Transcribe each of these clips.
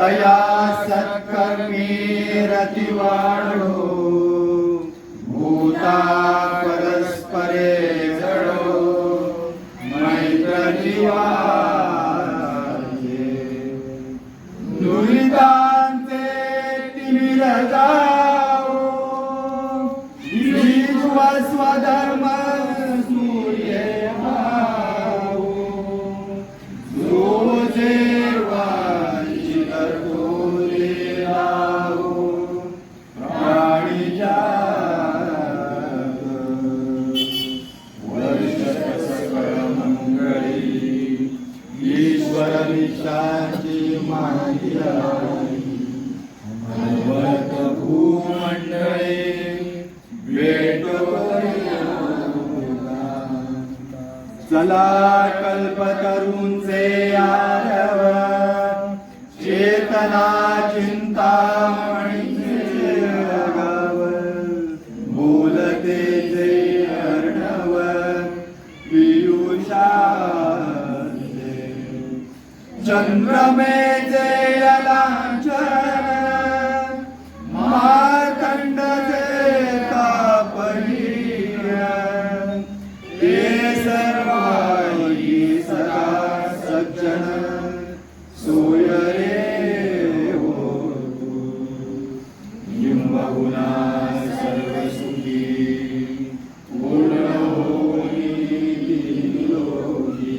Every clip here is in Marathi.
तया सत्कर्मी रती वाढो भूता परस्परे जडो मैत्रजीवा नुरितांते तिविरजाओ विश्वस्वधर्मा निशाची माहिती भगवत भूमंडळे भेटो चला कल्पतरूंचे आरव चेतना चिंता बोलते जे अर्णव पियुषाचे चंद्रमेचे लांछन मार्कंडचे तापहीन हे सर्वाई सदा सज्जन सोय रे होतु किंबहुना सर्व सुखी पूर्ण होई लोकी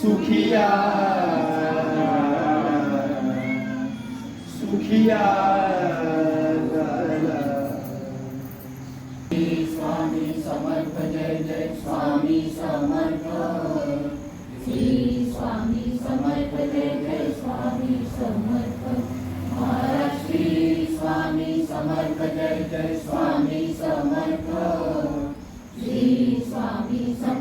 सुखिया। सुखिया। स्वामी समर्थ जय स्वामी समर्थ। श्री स्वामी समर्थ जय जय स्वामी समर्थ। श्री स्वामी समर्थ जय जय स्वामी समर्थ। श्री स्वामी समर्थ